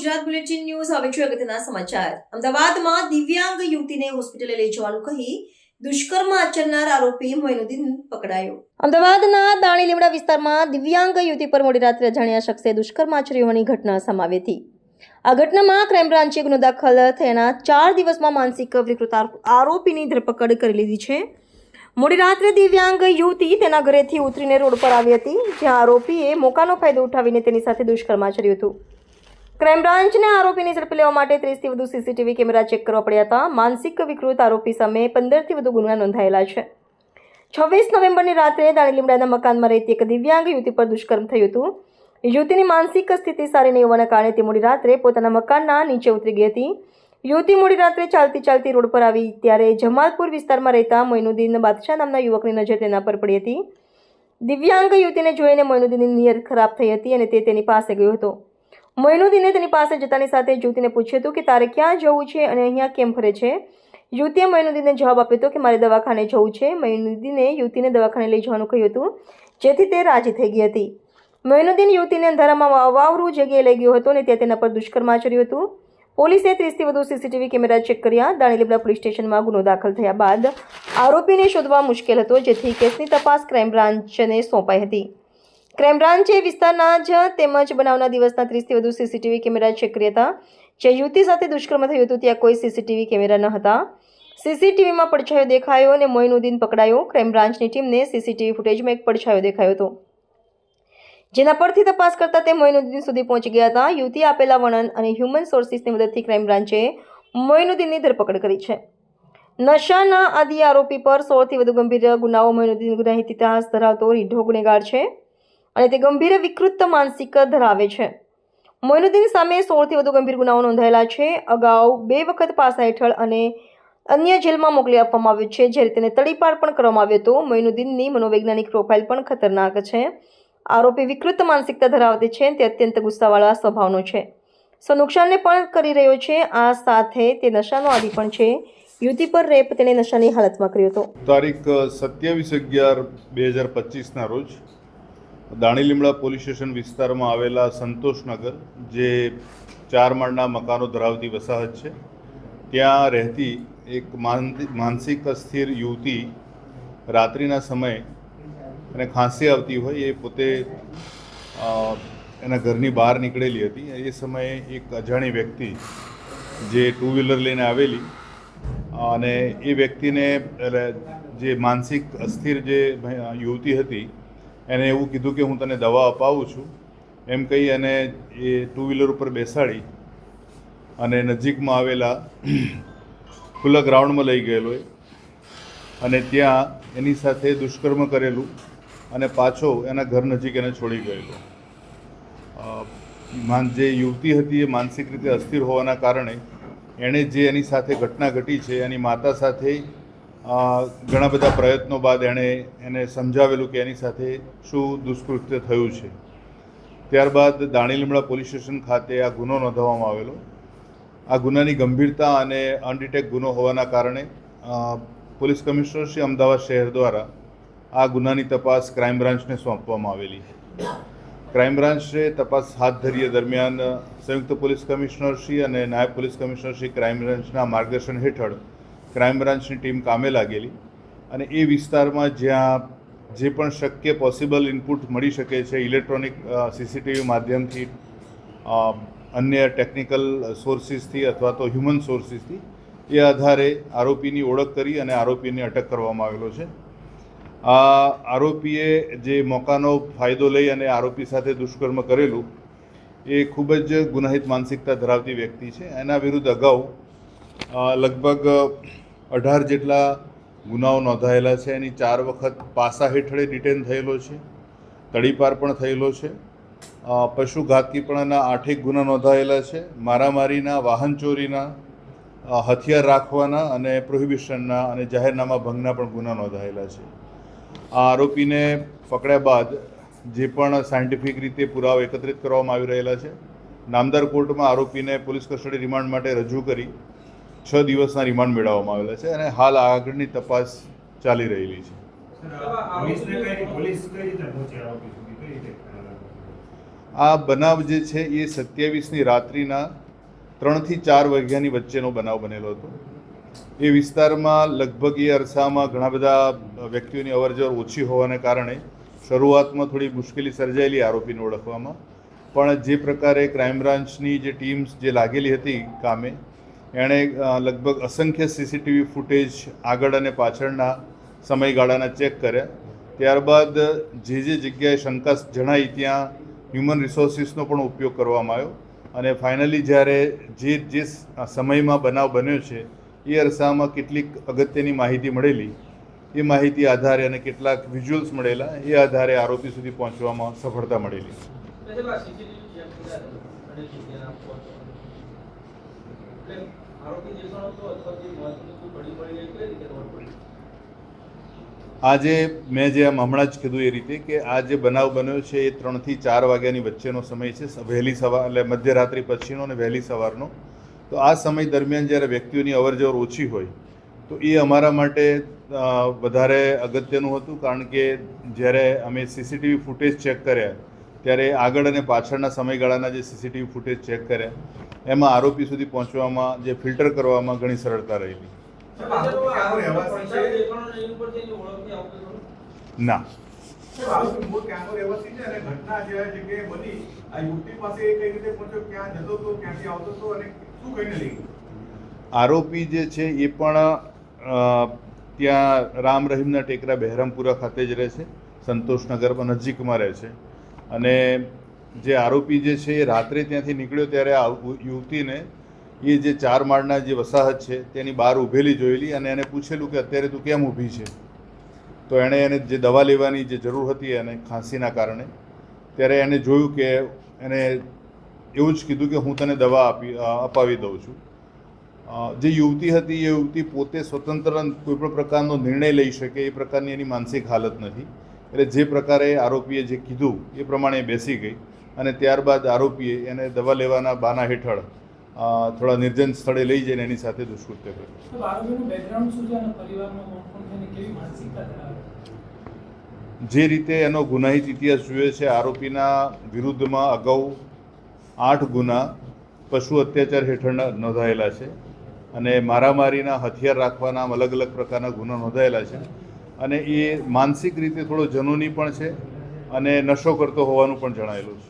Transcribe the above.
Gujarat bulletin news, હવે છે અગત્યના સમાચાર. અમદાવાદમાં દિવ્યાંગ યુવતીને હોસ્પિટલે લઈ જવાનું કહી દુષ્કર્મ આચરનાર આરોપી મોઇનુદ્દીન પકડાયો. અમદાવાદના દાણી લીમડા વિસ્તારમાં દિવ્યાંગ યુવતી પર મોડી રાત્રે અજાણ્યા શખ્સે દુષ્કર્મ આચર્યું હોવાની ઘટના સામાવી હતી. આ ઘટનામાં ક્રાઇમ બ્રાન્ચે ગુનો દાખલ થયાના ચાર દિવસમાં માનસિક વિકૃત આરોપીની ધરપકડ કરી લીધી છે. મોડી રાત્રે દિવ્યાંગ યુવતી તેના ઘરેથી ઉતરીને રોડ પર આવી હતી, જ્યાં આરોપીએ મોકાનો ફાયદો ઉઠાવીને તેની સાથે દુષ્કર્મ આચર્યું હતું. ક્રાઇમ બ્રાન્ચને આરોપીને ઝડપી લેવા માટે ત્રીસથી વધુ સીસીટીવી કેમેરા ચેક કરવા પડ્યા હતા. માનસિક વિકૃત આરોપી સામે પંદરથી વધુ ગુના નોંધાયેલા છે. છવ્વીસ નવેમ્બરની રાત્રે દાણીલીમડાના મકાનમાં રહેતી એક દિવ્યાંગ યુવતી પર દુષ્કર્મ થયું હતું. યુવતીની માનસિક સ્થિતિ સારી નહીં હોવાના કારણે તે મોડી રાત્રે પોતાના મકાનના નીચે ઉતરી ગઈ હતી. યુવતી મોડી રાત્રે ચાલતી ચાલતી રોડ પર આવી ત્યારે જમાલપુર વિસ્તારમાં રહેતા મોઇનુદ્દીન બાદશાહ નામના યુવકની નજર તેના પર પડી હતી. દિવ્યાંગ યુવતીને જોઈને મોઇનુદ્દીનની નિયત ખરાબ થઈ હતી અને તે તેની પાસે ગયો હતો. મોઇનુદ્દીને તેની પાસે જતાની સાથે યુવતીને પૂછ્યું હતું કે તારે ક્યાં જવું છે અને અહીંયા કેમ ફરે છે? યુવતીએ મોઇનુદ્દીનને જવાબ આપ્યો હતો કે મારે દવાખાને જવું છે. મોઇનુદ્દીને યુવતીને દવાખાને લઈ જવાનું કહ્યું હતું, જેથી તે રાજી થઈ ગઈ હતી. મોઇનુદ્દીન યુવતીને અંધારામાં વાવરું જગ્યાએ લઈ ગયો હતો અને ત્યાં તેના પર દુષ્કર્મ આચર્યું હતું. પોલીસે ત્રીસથી વધુ સીસીટીવી કેમેરા ચેક કર્યા. દાણીલીબડા પોલીસ સ્ટેશનમાં ગુનો દાખલ થયા બાદ આરોપીને શોધવા મુશ્કેલ હતો, જેથી કેસની તપાસ ક્રાઇમ બ્રાન્ચને સોંપાઈ હતી. ક્રાઇમ બ્રાન્ચે વિસ્તારના જ તેમજ બનાવના દિવસના ત્રીસથી વધુ સીસીટીવી કેમેરા ચેક કર્યા હતા. જે યુવતી સાથે દુષ્કર્મ થયું હતું, ત્યાં કોઈ સીસીટીવી કેમેરા ન હતા. સીસીટીવીમાં પડછાયો દેખાયો અને મોઇનુદ્દીન પકડાયો. ક્રાઇમ બ્રાન્ચની ટીમને સીસીટીવી ફૂટેજમાં એક પડછાયો દેખાયો હતો. જેના પરથી તપાસ કરતા તે મોઇનુદ્દીન સુધી પહોંચી ગયા હતા. યુવતી આપેલા વર્ણન અને હ્યુમન સોર્સિસની મદદથી ક્રાઇમ બ્રાન્ચે મોઇનુદ્દીનની ધરપકડ કરી છે. નશાના આદિ આરોપી પર સોળથી વધુ ગંભીર ગુનાઓ મોઇનુદ્દીન ગુનાહિત ઇતિહાસ ધરાવતો રીઢો ગુનેગાર છે. અને તે ગંભીર વિકૃત માનસિક ધરાવે છે. મોઇનુદ્દીન સામે સોળથી વધુ ગંભીર ગુનાઓ નોંધાયેલા છે. અગાઉ બે વખત પાસા હેઠળ અને અન્ય જેલમાં મોકલી આપવામાં આવ્યો છે, જ્યારે તેને તડીપાર પણ કરવામાં આવ્યો હતો. મોઇનુદ્દીનની મનોવૈજ્ઞાનિક પ્રોફાઇલ પણ ખતરનાક છે. આરોપી વિકૃત માનસિકતા ધરાવતી છે તે અત્યંત ગુસ્સાવાળા સ્વભાવનો છે. સો નુકસાનને પણ કરી રહ્યો છે. આ સાથે તે નશાનો આદિ પણ છે. યુવતી પર રેપ તેણે નશાની હાલતમાં કર્યો હતો. તારીખ સત્યાવીસ અગિયાર બે હજાર પચીસના રોજ દાણી લીમડા પોલીસ સ્ટેશન વિસ્તારમાં આવેલા સંતોષનગર જે ચાર માળના મકાનો ધરાવતી વસાહત છે, ત્યાં રહેતી એક માન- માનસિક અસ્થિર યુવતી રાત્રિના સમયે એને ખાંસી આવતી હોય, એ પોતે એના ઘરની બહાર નીકળેલી હતી. એ સમયે એક અજાણી વ્યક્તિ જે ટુ વ્હીલર લઈને આવેલી, અને એ વ્યક્તિને જે માનસિક અસ્થિર જે યુવતી હતી એને એવું કીધું કે હું તને દવા અપાવું છું. એમ કહી અને એ ટુ વ્હીલર ઉપર બેસાડી અને નજીકમાં આવેલા ખુલ્લા ગ્રાઉન્ડમાં લઈ ગયેલો એ. અને ત્યાં એની સાથે દુષ્કર્મ કરેલું અને પાછો એના ઘર નજીક એને છોડી ગયેલો. માન જે યુવતી હતી એ માનસિક રીતે અસ્થિર હોવાના કારણે એણે જે એની સાથે ઘટના ઘટી છે, એની માતા સાથે ઘણા બધા પ્રયત્નો બાદ એણે એને સમજાવેલું કે એની સાથે શું દુષ્કૃત્ય થયું છે. ત્યારબાદ દાણી લીમડા પોલીસ સ્ટેશન ખાતે આ ગુનો નોંધવામાં આવેલો. આ ગુનાની ગંભીરતા અને અનડિટેક ગુનો હોવાના કારણે પોલીસ કમિશનર શ્રી અમદાવાદ શહેર દ્વારા આ ગુનાની તપાસ ક્રાઇમ બ્રાન્ચને સોંપવામાં આવેલી. ક્રાઇમ બ્રાન્ચે તપાસ હાથ ધરીએ દરમિયાન સંયુક્ત પોલીસ કમિશનર શ્રી અને નાયબ પોલીસ કમિશનર શ્રી ક્રાઇમ બ્રાન્ચના માર્ગદર્શન હેઠળ ક્રાઇમ બ્રાન્ચની ટીમ કામે લાગેલી અને એ વિસ્તારમાં જ્યાં જે પણ શક્ય પોસિબલ ઇનપુટ મળી શકે છે ઇલેક્ટ્રોનિક સીસીટીવી માધ્યમથી અન્ય ટેકનિકલ સોર્સિસથી અથવા તો હ્યુમન સોર્સિસથી એ આધારે આરોપીની ઓળખ કરી અને આરોપીને અટક કરવામાં આવેલો છે. આ આરોપીએ જે મોકાનો ફાયદો લઈ અને આરોપી સાથે દુષ્કર્મ કરેલું એ ખૂબ જ ગુનાહિત માનસિકતા ધરાવતી વ્યક્તિ છે. એના વિરુદ્ધ અગાઉ લગભગ અઢાર જેટલા ગુનાઓ નોંધાયેલા છે, એની ચાર વખત પાસા હેઠળે ડિટેન થયેલો છે, તડીપાર પણ થયેલો છે. પશુ ઘાતકીપણાના આઠેક ગુના નોંધાયેલા છે, મારામારીના, વાહન ચોરીના હથિયાર રાખવાના અને પ્રોહિબિશનના અને જાહેરનામા ભંગના પણ ગુના નોંધાયેલા છે. આ આરોપીને પકડ્યા બાદ જે પણ સાયન્ટિફિક રીતે પુરાવા એકત્રિત કરવામાં આવી રહેલા છે, નામદાર કોર્ટમાં આરોપીને પોલીસ કસ્ટડી રિમાન્ડ માટે રજૂ કરી છ દિવસના રિમાન્ડ મેળવવામાં આવેલા છે અને હાલ આગળની તપાસ ચાલી રહેલી છે. આ બનાવ જે છે એ સત્યાવીસની રાત્રિના ત્રણથી ચાર વાગ્યાની વચ્ચેનો બનાવ બનેલો હતો. એ વિસ્તારમાં લગભગ એ અરસામાં ઘણા બધા વ્યક્તિઓની અવરજવર ઓછી હોવાને કારણે શરૂઆતમાં થોડી મુશ્કેલી સર્જાયેલી આરોપીને ઓળખવામાં. પણ જે પ્રકારે ક્રાઇમ બ્રાન્ચની જે ટીમ્સ જે લાગેલી હતી કામે એણે લગભગ અસંખ્ય સીસીટીવી ફૂટેજ આગળ અને પાછળના સમયગાળાના ચેક કર્યા. ત્યારબાદ જે જે જગ્યાએ શંકા જણાઈ ત્યાં હ્યુમન રિસોર્સિસનો પણ ઉપયોગ કરવામાં આવ્યો. અને ફાઇનલી જ્યારે જે જે સમયમાં બનાવ બન્યો છે, એ અરસામાં કેટલીક અગત્યની માહિતી મળેલી. એ માહિતી આધારે અને કેટલાક વિઝ્યુઅલ્સ મળેલા, એ આધારે આરોપી સુધી પહોંચવામાં સફળતા મળેલી. કેટલા આજે મેં જે આમ હમણાં જ કીધું એ રીતે કે આ જે બનાવ બન્યો છે, એ ત્રણથી ચાર વાગ્યાની વચ્ચેનો સમય છે વહેલી સવાર, એટલે મધ્યરાત્રિ પછીનો અને વહેલી સવારનો. તો આ સમય દરમિયાન જ્યારે વ્યક્તિઓની અવરજવર ઓછી હોય, તો એ અમારા માટે વધારે અગત્યનું હતું, કારણ કે જ્યારે અમે સીસીટીવી ફૂટેજ ચેક કર્યા ત્યારે આગળ અને પાછળના સમયગાળાના જે સીસીટીવી ફૂટેજ ચેક કર્યા એમાં આરોપી સુધી પહોંચવામાં જે ફિલ્ટર કરવામાં ઘણી સરળતા રહેલી. ને. આરોપી જે છે એ પણ ત્યાં રામ રહીમના ટેકરા બહેરામપુરા ખાતે જ રહે છે, સંતોષનગરમાં નજીકમાં રહે છે. અને જે આરોપી જે છે, એ રાત્રે ત્યાંથી નીકળ્યો ત્યારે આ યુવતીને એ જે ચાર માળના જે વસાહત છે, તેની બહાર ઊભેલી જોયેલી અને એને પૂછેલું કે અત્યારે તું કેમ ઊભી છે? તો એણે એને જે દવા લેવાની જે જરૂર હતી એને ખાંસીના કારણે, ત્યારે એને જોયું કે એને એવું જ કીધું કે હું તને દવા આપી અપાવી દઉં છું. જે યુવતી હતી, એ યુવતી પોતે સ્વતંત્ર કોઈ પણ પ્રકારનો નિર્ણય લઈ શકે, એ પ્રકારની એની માનસિક હાલત નથી. એટલે જે પ્રકારે આરોપીએ જે કીધું એ પ્રમાણે બેસી ગઈ અને ત્યારબાદ આરોપીએ એને દવા લેવાના બાના હેઠળ થોડા નિર્જન સ્થળે લઈ જઈને એની સાથે દુષ્કૃત્ય કર્યું. જે રીતે એનો ગુનાહિત ઇતિહાસ જોઈએ છે આરોપીના વિરુદ્ધમાં અગાઉ આઠ ગુના પશુ અત્યાચાર હેઠળ નોંધાયેલા છે અને મારામારીના હથિયાર રાખવાના અલગ અલગ પ્રકારના ગુના નોંધાયેલા છે. અને એ માનસિક રીતે થોડો જનૂની પણ છે અને નશો કરતો હોવાનું પણ જણાયેલું છે.